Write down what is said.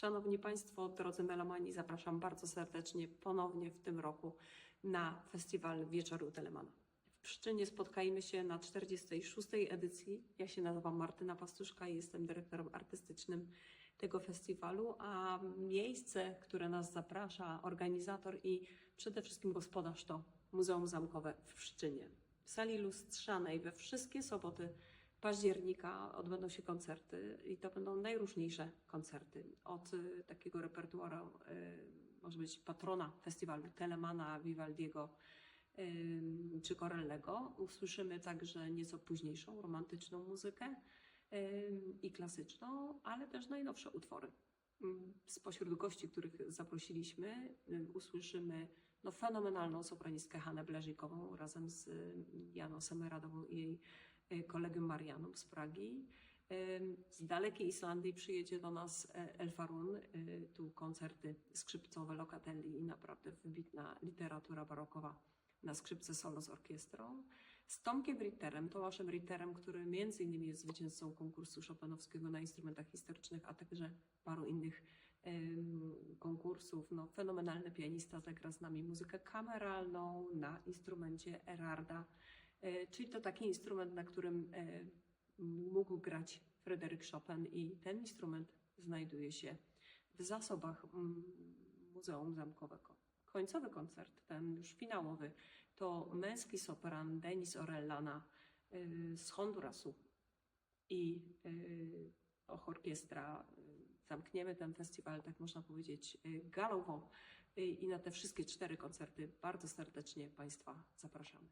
Szanowni Państwo, drodzy melomani, zapraszam bardzo serdecznie ponownie w tym roku na festiwal Wieczoru Telemana. W Pszczynie spotkajmy się na 46. edycji. Ja się nazywam Martyna Pastuszka i jestem dyrektorem artystycznym tego festiwalu, a miejsce, które nas zaprasza, organizator i przede wszystkim gospodarz to Muzeum Zamkowe w Pszczynie. W sali lustrzanej we wszystkie soboty października odbędą się koncerty i to będą najróżniejsze koncerty. Od y, takiego repertuaru, y, może być patrona festiwalu Telemana, Vivaldiego czy Corellego. Usłyszymy także nieco późniejszą, romantyczną muzykę i klasyczną, ale też najnowsze utwory. Mm, Spośród gości, których zaprosiliśmy, usłyszymy no, fenomenalną sopranistkę Hanę Bleżikową razem z y, Janą Semeradową i jej y, kolegą Marianą z Pragi. Ym, Z dalekiej Islandii przyjedzie do nas e, Elfarun, y, tu koncerty skrzypcowe, lokatelli i naprawdę wybitna literatura barokowa na skrzypce solo z orkiestrą. Z Tomkiem Ritterem, Tomaszem Ritterem, który między innymi jest zwycięzcą konkursu Chopinowskiego na instrumentach historycznych, a także paru innych konkursów. No, fenomenalny pianista zagra z nami muzykę kameralną na instrumencie Erarda, czyli to taki instrument, na którym e, mógł grać Fryderyk Chopin i ten instrument znajduje się w zasobach Muzeum Zamkowego. Końcowy koncert, ten już finałowy, to męski sopran Denis Orellana y, z Hondurasu i och, orkiestra. Zamkniemy ten festiwal, tak można powiedzieć, galowo. Y, I na te wszystkie cztery koncerty bardzo serdecznie Państwa zapraszamy.